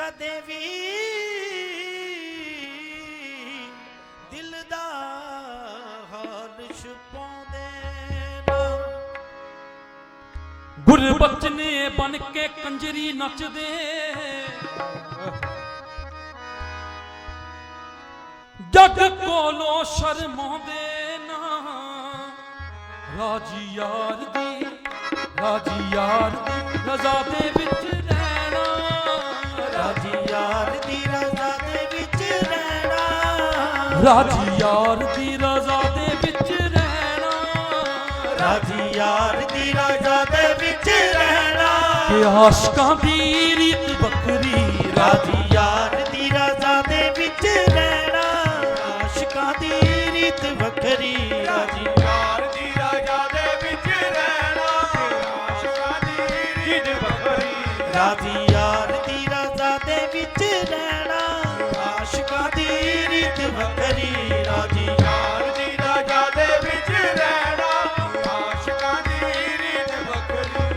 ਕਦੇ ਵੀ ਦਿਲ ਦਾ ਹਾਲ ਛੁਪਾਉਂਦੇ ਨਾ। ਗੁਰਬਚਨ ਨੇ ਬਨ ਕੇ ਕੰਜਰੀ ਨੱਚਦੇ। ਜਗ ਕੋਲੋਂ ਸ਼ਰਮਾਉਂਦੇ ਨਾ। ਰਾਜੀ ਯਾਰ ਦੀ, ਰਾਜੀ ਯਾਰ ਦੀ ਰਜ਼ਾ ਦੇ ਵਿੱਚ ਰਾਜੀ ਯਾਰ ਦੀ ਰਜ਼ਾ ਦੇ ਵਿੱਚ ਰਹਿਣਾ। ਰਾਜੀ ਯਾਰ ਦੀ ਰਜ਼ਾ ਦੇ ਵਿੱਚ ਰਹਿਣਾ। ਰਾਜੀ ਯਾਰ ਦੀ ਰਜ਼ਾ ਦੇ ਵਿੱਚ ਰਹਿਣਾ। ਕਿ ਆਸ਼ਕਾਂ ਦੀ ਰੀਤ ਵੱਖਰੀ ਰਾਜੀ ਯਾਰ ਦੀ ਰਜ਼ਾ ਦੇ ਵਿੱਚ ਰਹਿਣਾ। ਆਸ਼ਿਕਾਂ ਦੀ ਰੀਤ ਵੱਖਰੀ। ਰਾਜੀ ਯਾਰ ਦੀ ਰਾਜਾ ਦੇ ਵਿੱਚ ਰਹਿਣਾ। ਆਸ਼ਕਾਂ ਦੀ ਰੀਤ ਵੱਖਰੀ। ਰਾਜੀ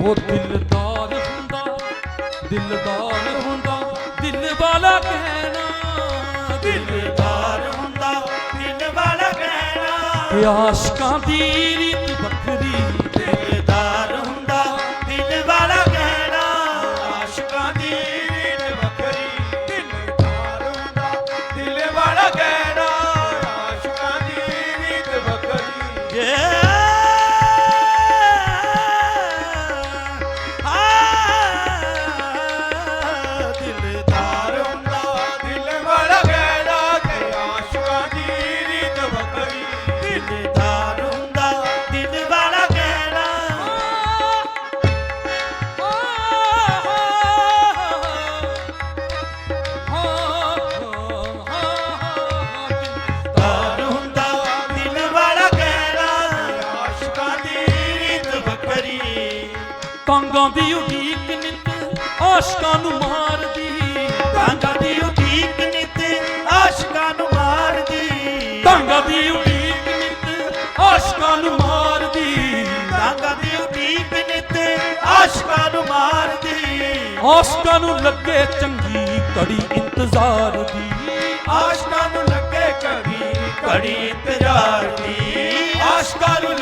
ਉਹ ਦਿਲਦਾਰ ਹੁੰਦਾ ਦਿਲਦਾਰ ਹੁੰਦਾ ਦਿਲ ਵਾਲਾ ਕਹਿਣਾ। ਦਿਲ ਦਿਲਦਾਰ ਹੁੰਦਾ ਦਿਲ ਵਾਲਾ ਕਹਿਣਾ। ਆਸ਼ਕਾਂ ਦੀ ਰੀਤ ਕਾਂਗਾਂ ਦੀ ਉਡੀਕ ਨਿਤ ਆਸ਼ਕਾਂ ਨੂੰ ਮਾਰਦੀ। ਕਾਂਗਾ ਦੀ ਉਡੀਕ ਨਿਤ ਆਸ਼ਿਕਾਂ ਨੂੰ ਮਾਰਦੀ। ਕਾਂਗਾਂ ਦੀ ਉਡੀਕ ਨਿਤ ਆਸ਼ਕਾਂ ਨੂੰ ਮਾਰਦੀ। ਕਾਂਗਾ ਦੀ ਉਡੀਕ ਨਿਤ ਆਸ਼ਿਕਾਂ ਨੂੰ ਮਾਰਦੀ। ਆਸ਼ਕਾਂ ਨੂੰ ਲੱਗੇ ਚੰਗੀ ਘੜੀ ਇੰਤਜ਼ਾਰ ਦੀ। ਆਸ਼ਕਾਂ ਨੂੰ ਲੱਗੇ ਕਦੀ ਘੜੀ ਇੰਤਜ਼ਾਰ ਦੀ। ਆਸ਼ਕਾਂ ਨੂੰ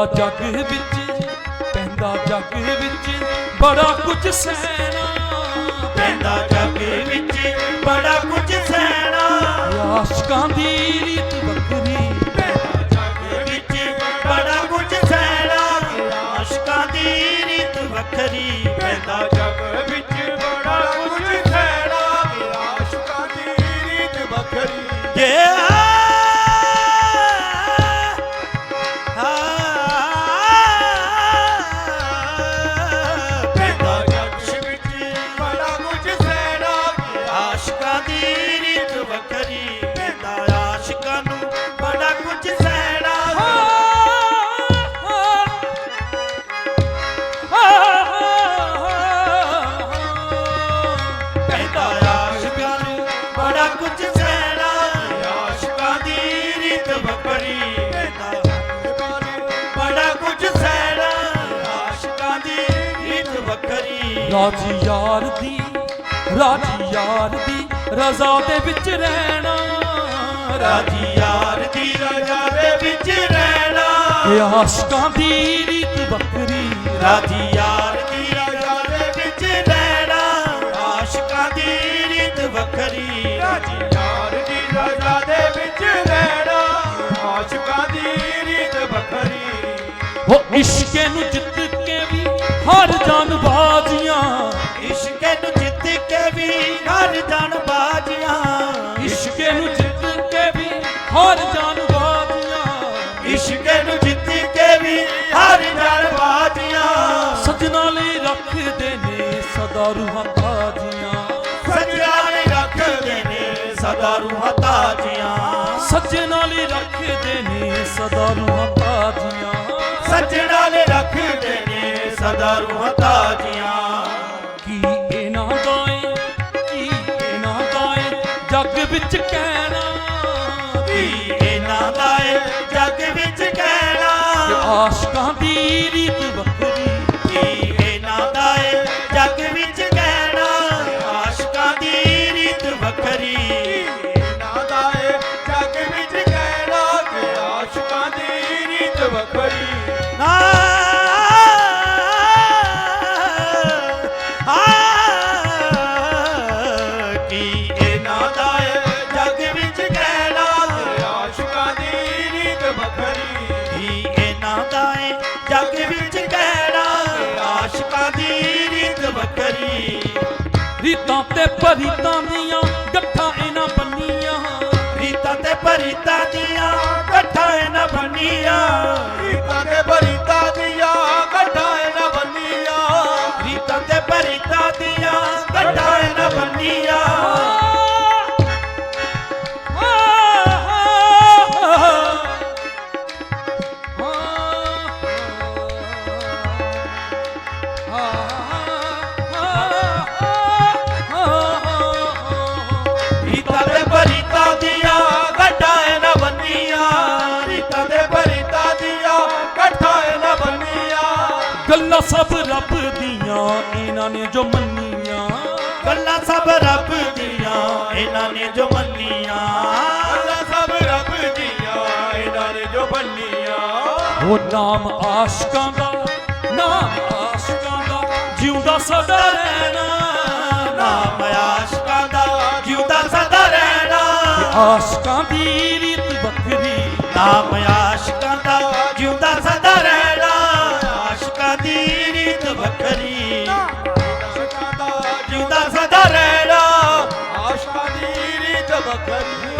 ਪੈਂਦਾ ਜੱਗ ਵਿੱਚ ਪੈਂਦਾ ਜੱਗ ਵਿੱਚ ਬੜਾ ਕੁਝ ਸਹਿਣਾ। ਪੈਂਦਾ ਜੱਗ ਵਿੱਚ ਬੜਾ ਕੁਝ ਸਹਿਣਾ। ਆਸ਼ਕਾਂ ਦੀ ਰੀਤ ਵੱਖਰੀ। ਜੱਗ ਵਿੱਚ ਬੜਾ ਕੁਝ ਸਹਿਣਾ। ਆਸ਼ਕਾਂ ਦੀ ਰੀਤ ਵੱਖਰੀ। ਪੈਂਦਾ ਜੱਗ ਵਿੱਚ ਬੜਾ ਕੁਝ ਸਹਿਣਾ। ਆਸ਼ਕਾਂ ਦੀ ਰੀਤ ਵੱਖਰੀ। ਜੇ ਰਾਜੀ ਯਾਰ ਦੀ ਰਾਜੀ ਯਾਰ ਦੀ ਰਜ਼ਾ ਦੇ ਵਿੱਚ ਰਹਿਣਾ। ਰਾਜੀ ਯਾਰ ਦੀ ਰਜ਼ਾ ਦੇ ਵਿੱਚ ਰਹਿਣਾ। ਇਹ ਆਸ਼ਕਾਂ ਦੀ ਰੀਤ ਵੱਖਰੀ ਰਾਜੀ ਯਾਰ ਦੀ ਰਜ਼ਾ ਦੇ ਵਿੱਚ ਰਹਿਣਾ। ਆਸ਼ਿਕਾਂ ਦੀ ਰੀਤ ਵੱਖਰੀ ਰਾਜੀ ਯਾਰ ਦੀ ਰਜ਼ਾ ਦੇ ਵਿੱਚ ਰਹਿਣਾ। ਆਸ਼ਕਾਂ ਦੀ ਰੀਤ ਵੱਖਰੀ ਉਹ ਇਸ਼ਕੇ ਨੂੰ ਜਿੱਤ ਹਰ ਜਾਨ ਬਾਜ਼ੀਆਂ। ਇਸ਼ਕ ਨੂੰ ਜਿੱਤ ਕੇ ਵੀ ਹਰ ਜਾਨ ਬਾਜੀਆਂ। ਇਸ਼ਕੇ ਨੂੰ ਜਿੱਤ ਕੇ ਵੀ ਹਰ ਜਾਨ ਬਾਜ਼ੀਆਂ। ਇਸ਼ਕ ਨੂੰ ਜਿੱਤ ਕੇ ਵੀ ਹਰ ਜਾਨ ਬਾਜੀਆਂ। ਸਜਣਾ ਲਈ ਰੱਖਦੇ ਨੇ ਸਦਾ ਰੂਹਾਂ ਤਾਜ਼ੀਆਂ। ਸੱਜਣਾ ਨੇ ਰੱਖਦੇ ਨੇ ਸਦਾ ਰੂਹਾਂ ਤਾਜੀਆਂ। ਸੱਜਣਾ ਲਈ ਰੱਖਦੇ ਨੇ ਸਦਾ ਰੂਹਾਂ ਤਾਜ਼ੀਆਂ। ਸਦਾ ਰੂਹਾਂ ਤਾਜੀਆਂ। ਕੀ ਇਹਨਾਂ ਦਾ ਏ? ਕੀ ਇਹਨਾਂ ਦਾ ਏ? ਜੱਗ ਵਿੱਚ ਕਹਿਣਾ। ਕੀ ਇਹਨਾਂ ਦਾ ਏ? ਜੱਗ ਵਿੱਚ ਕਹਿਣਾ। ਆਸ਼ਕਾਂ ਦੀ ਰੀਤ ਵੱਖਰੀ। ਕੀ ਇਹਨਾਂ ਦਾ ਏ? ਜੱਗ ਵਿੱਚ ਕਹਿਣਾ। ਆਸ਼ਕਾਂ ਦੀ ਰੀਤ ਵੱਖਰੀ। ਇਹਨਾਂ ਦਾ ਏ? ਜੱਗ ਵਿੱਚ ਕਹਿਣਾ ਕਿ ਆਸ਼ਿਕਾਂ ਦੀ ਰੀਤ ਵੱਖਰੀ। ਰੀਤਾਂ ਤੇ ਪਰੀਤਾਂ ਦੀਆਂ ਗੱਠਾਂ ਇਹਨਾਂ ਬੰਨੀਆਂ। ਰੀਤਾਂ ਤੇ ਪਰੀਤਾਂ ਦੀਆਂ ਇਕੱਠਾਂ ਨਾ ਬੰਨੀਆਂ। ਰੀਤਾਂ ਤੇ ਬਰੀਤਾਂ ਦੀਆਂ ਗੱਡਾਂ ਨਾ ਬੰਨੀਆਂ। ਰੀਤਾਂ ਤੇ ਪਰੀਤਾਂ ਦੀਆਂ ਇਕੱਠਾਂ ਨਾ ਬੰਨੀਆਂ। ਗੱਲਾਂ ਸਭ ਰੱਬ ਦੀਆਂ ਇਹਨਾਂ ਨੇ ਜੋ ਮੰਨੀਆਂ। ਗੱਲਾਂ ਸਭ ਰੱਬ ਦੀਆਂ ਇਹਨਾਂ ਨੇ ਜੋ ਮੰਨੀਆਂ। ਸਭ ਰੱਬ ਦੀਆਂ ਇਹਨਾਂ ਨੇ ਜੋ ਬੰਨੀਆਂ ਉਹ ਨਾਮ ਆਸ਼ਕਾਂ ਦਾ ਨਾਮ ਆਸ਼ਕਾਂ ਦਾ ਜਿਉਂਦਾ ਸਦਾ ਰਹਿਣਾ। ਨਾਮ ਆਸ਼ਕਾਂ ਦਾ ਜਿਉਂਦਾ ਸਦਾ ਰਹਿਣਾ। ਆਸ਼ਕਾਂ ਦੀ ਰੀਤ ਵੱਖਰੀ। ਨਾਮ ਆਸ਼ਕਾਂ ਦਾ ਜਿਉਂਦਾ ਰੀਤ ਵੱਖਰੀ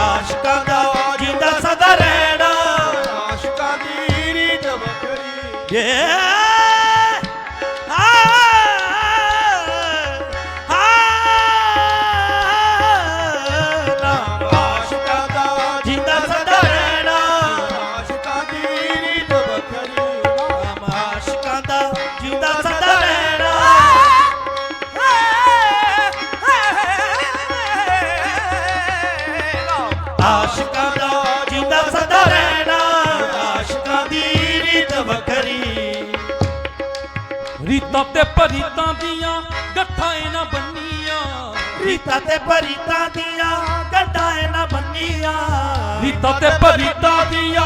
ਆਸ਼ਿਕਾਂ ਦਾ ਜਿਉਂਦਾ ਸਦਾ ਰਹਿਣਾ ਆਸ਼ਿਕਾਂ ਦੀ ਰੀਤ ਵੱਖਰੀ ਨਾਮ ਤੇ ਪਰੀਤਾਂ ਦੀਆਂ ਗੱਠਾਂ ਇਹਨਾਂ ਬੰਨੀਆਂ। ਰੀਤਾਂ ਤੇ ਪਰੀਤਾਂ ਦੀਆਂ ਗੱਡਾਂ ਨਾ ਬੰਨੀਆਂ। ਰੀਤਾਂ ਤੇ ਪਰੀਤਾਂ ਦੀਆਂ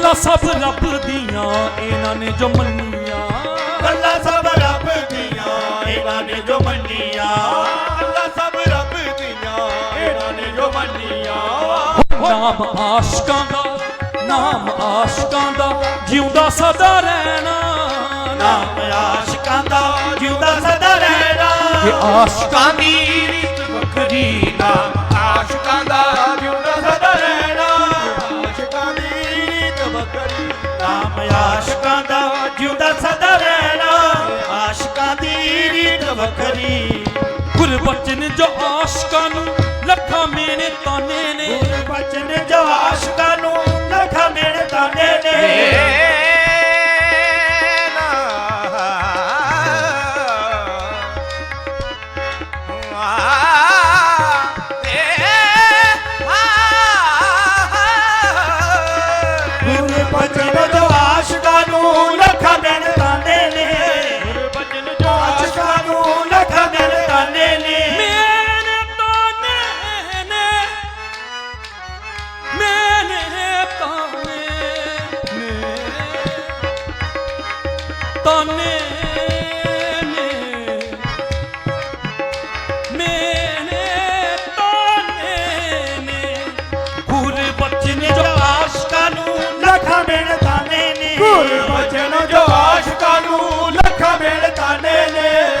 ਗੱਲਾਂ ਸਭ ਰੱਬ ਦੀਆਂ ਇਹਨਾਂ ਨੇ ਜੋ ਮੰਨੀਆਂ। ਗੱਲਾਂ ਸਭ ਰੱਬ ਦੀਆਂ ਇਹਨਾਂ ਨੇ ਜੋ ਮੰਨੀਆਂ। ਅੱਲਾ ਸਭ ਰੱਬ ਦੀਆਂ ਇਹਨਾਂ ਨੇ ਜੋ ਮੰਨੀਆਂ। ਨਾਮ ਆਸ਼ਕਾਂ ਦਾ ਨਾਮ ਆਸ਼ਕਾਂ ਦਾ ਜਿਉਂਦਾ ਸਦਾ ਰਹਿਣਾ। ਨਾਮ ਆਸ਼ਕਾਂ ਦਾ ਜਿਉਂਦਾ ਸਦਾ ਰਹਿਣਾ। ਕਿ ਆਸ਼ਕਾਂ ਦੀ ਰੀਤ ਵੱਖਰੀ ਨਾਮ ਬਚਨ ਜੋ ਆਸ਼ਕਾਂ ਨੂੰ ਲਖਾ ਮਿਹਨਤਾਂ ਤਾਨੇ ਨੇ। ਗੁਰ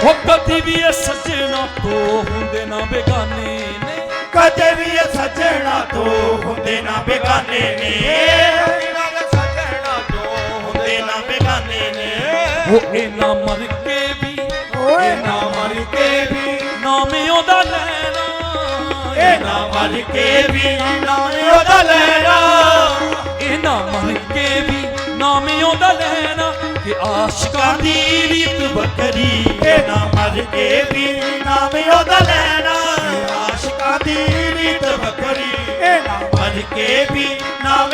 ਨੇ ਕਦੀ ਵੀ ਇਹ ਸੱਜਣਾ ਤੋਂ ਹੁੰਦੇ ਨਾ ਬੇਗਾਨੇ ਨੇ। ਕਦੇ ਵੀ ਇਹ ਸੱਜਣਾ ਤੋਂ ਹੁੰਦੇ ਨਾ ਬੇਗਾਨੇ ਨੇ। ਇਹਨਾਂ ਦੇ ਸੱਜਣਾ ਤੋਂ ਹੁੰਦੇ ਨਾ ਬੇਗਾਨੇ ਨੇ। ਉਹ ਇਹਨਾਂ ਮਰ ਕੇ ਵੀ ਓਏ। ਨਾ ਮਰ ਕੇ ਵੀ ਨਾਮੇ ਉਹਦਾ ਲੈਣਾ। ਇਹ ਨਾ ਮਰ ਕੇ ਵੀ ਨਾਮ ਉਹਦਾ ਲੈਣਾ। ਇਹਨਾਂ ਮਰ ਕੇ ਵੀ ਨਾਮੇ ਉਹਦਾ ਲੈਣਾ ਕਿ ਆਸ਼ਿਕਾਂ ਦੀ ਰੀਤ ਬੱਕਰੀ ਇਹ ਨਾ ਮਰ ਕੇ ਵੀ ਨਾਮ ਉਹਦਾ ਲੈਣਾ। ਆਸ਼ਿਕਾਂ ਦੀ ਰੀਤ ਬੱਕਰੀ ਇਹ ਨਾ ਮਰ ਕੇ ਵੀ ਨਾਮ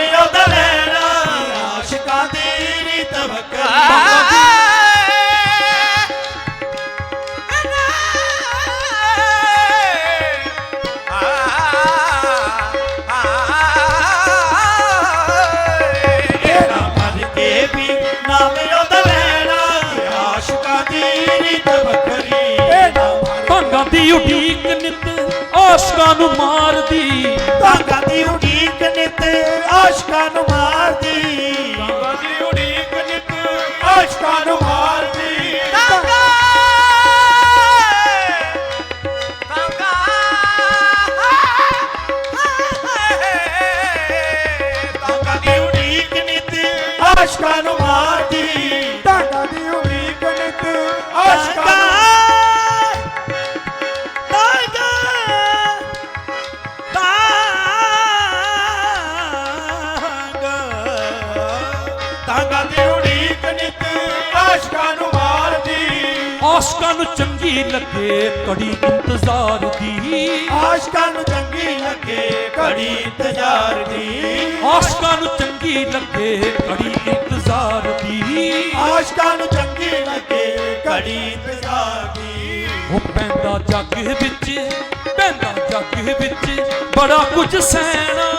ਆਸ਼ਕਾਂ ਨੂੰ ਚੰਗੀ ਲੱਗੇ ਕੜੀ ਇੰਤਜ਼ਾਰ ਦੀ। ਆਸ਼ਕਾਂ ਨੂੰ ਚੰਗੀ ਲੱਗੇ ਘੜੀ ਇੰਤਜ਼ਾਰ ਦੀ। ਆਸ਼ਕਾਂ ਨੂੰ ਚੰਗੀ ਲੱਗੇ ਕੜੀ ਇੰਤਜ਼ਾਰ ਦੀ। ਆਸ਼ਕਾਂ ਨੂੰ ਚੰਗੀ ਲੱਗੇ ਘੜੀ ਇੰਤਜ਼ਾਰ ਦੀ। ਉਹ ਪੈਂਦਾ ਜੱਗ ਵਿੱਚ ਪੈਂਦਾ ਜੱਗ ਵਿੱਚ ਬੜਾ ਕੁਝ ਸਹਿਣਾ।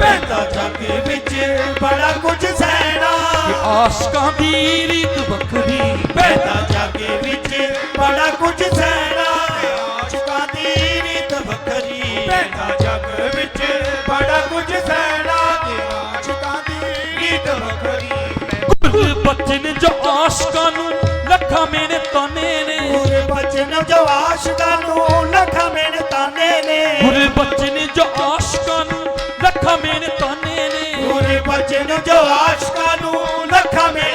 ਪੈਂਦਾ ਜੱਗ ਵਿੱਚ ਬੜਾ ਕੁਝ ਸਹਿਣਾ। ਕਿ ਆਸ਼ਕਾਂ ਦੀ ਰੀਤ ਵੱਖਰੀ। ਪੈਂਦਾ ਜੱਗ ਵਿੱਚ ਬੜਾ ਕੁਝ ਸਹਿਣਾ ਆਸ਼ਕਾਂ ਦੀ ਰੀਤ ਵੱਖਰੀ ਪੈਂਦਾ ਜੱਗ ਵਿੱਚ ਬੜਾ ਕੁਝ ਸਹਿਣਾ ਆਸ਼ਕਾਂ ਦੀ ਰੀਤ ਵੱਖਰੀ ਗੁਰ ਬਚਨ ਜੋ ਆਸ਼ਕਾਂ ਨੂੰ ਲੱਖਾਂ ਮੇਨੇ ਤਾਨੇ ਨੇ। ਪੂਰੇ ਬਚਨ ਜੋ ਆਸ਼ਕਾਂ ਨੂੰ ਲੱਖਾਂ ਮਿਹਨ ਤਾਨੇ ਨੇ। ਗੁਰ ਬਚਨ ਜੋ ਆਸ਼ਕਾਂ ਨੂੰ ਲੱਖਾਂ ਮੇਨੇ ਤਾਨੇ ਨੇ। ਪੂਰੇ ਬਚਨ ਜੋ ਆਸ਼ਕਾਂ ਨੂੰ ਲੱਖਾਂ ਮਿਹਨ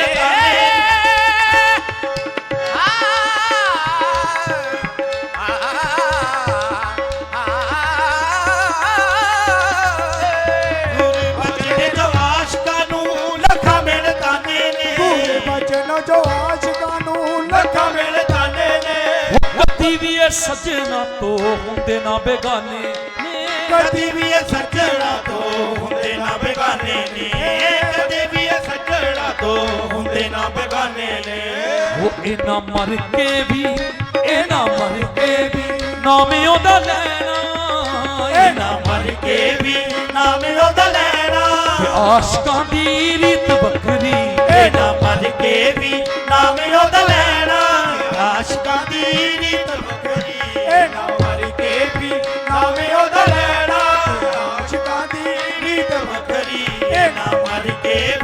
ਇਹ ਸੱਜਣਾ ਤੋਂ ਹੁੰਦੇ ਨਾ ਬੇਗਾਨੇ ਨੇ। ਕਦੀ ਵੀ ਇਹ ਸੱਜਣਾ ਤੋਂ ਹੁੰਦੇ ਨਾ ਬੇਗਾਨੇ ਨੇ। ਕਦੇ ਵੀ ਇਹ ਸੱਜਣਾ ਤੋਂ ਹੁੰਦੇ ਨਾ ਬੇਗਾਨੇ ਨੇ। ਉਹ ਇਹਨਾਂ ਮਰ ਕੇ ਵੀ ਇਹਨਾਂ ਮਰ ਕੇ ਵੀ ਨਾਮੇ ਉਹਦਾ ਲੈਣਾ। ਇਹ ਨਾ ਮਰ ਕੇ ਵੀ ਨਾਮ ਉਹਦਾ ਲੈਣਾ। ਆਸ਼ਕਾਂ ਦੀ ਰੀਤ ਵੱਖਰੀ। ਇਹ ਨਾ ਮਰ ਕੇ ਵੀ ਨਾਮ ਉਹਦਾ ਲੈਣਾ। ਆਸ਼ਕਾਂ ਦੀ ਰੀਤ ਵੱਖਰੀ। ਇਹ